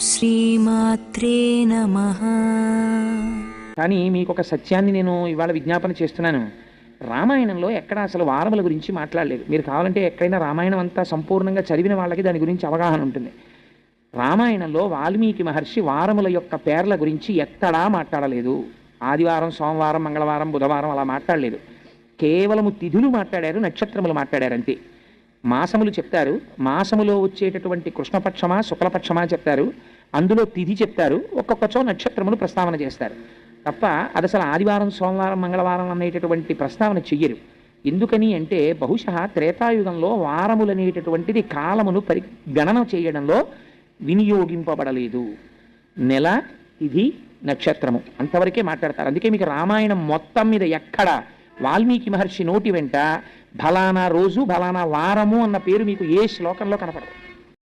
శ్రీమాత్రే నమ. కానీ మీకు ఒక సత్యాన్ని నేను ఇవాళ విజ్ఞాపన చేస్తున్నాను. రామాయణంలో ఎక్కడ అసలు వారముల గురించి మాట్లాడలేదు. మీరు కావాలంటే ఎక్కడైనా రామాయణం అంతా సంపూర్ణంగా చదివిన వాళ్ళకి దాని గురించి అవగాహన ఉంటుంది. రామాయణంలో వాల్మీకి మహర్షి వారముల యొక్క పేర్ల గురించి ఎక్కడా మాట్లాడలేదు. ఆదివారం సోమవారం మంగళవారం బుధవారం అలా మాట్లాడలేదు. కేవలము తిథులు మాట్లాడారు నక్షత్రములు మాట్లాడారు అంతే. మాసములు చెప్తారు. మాసములో వచ్చేటటువంటి కృష్ణపక్షమా శుక్లపక్షమా చెప్తారు. అందులో తిథి చెప్తారు. ఒక్కొక్కచో నక్షత్రములు ప్రస్తావన చేస్తారు. తప్ప అది అసలు ఆదివారం సోమవారం మంగళవారం అనేటటువంటి ప్రస్తావన చెయ్యరు. ఎందుకని అంటే బహుశా త్రేతాయుగంలో వారములు అనేటటువంటిది కాలమును పరి గణన చేయడంలో వినియోగింపబడలేదు. నెల తిథి నక్షత్రము అంతవరకే మాట్లాడతారు. అందుకే మీకు రామాయణం మొత్తం మీద ఎక్కడ వాల్మీకి మహర్షి నోటి వెంట ఫలానా రోజు ఫలానా వారము అన్న పేరు మీకు ఏ శ్లోకంలో కనపడదు.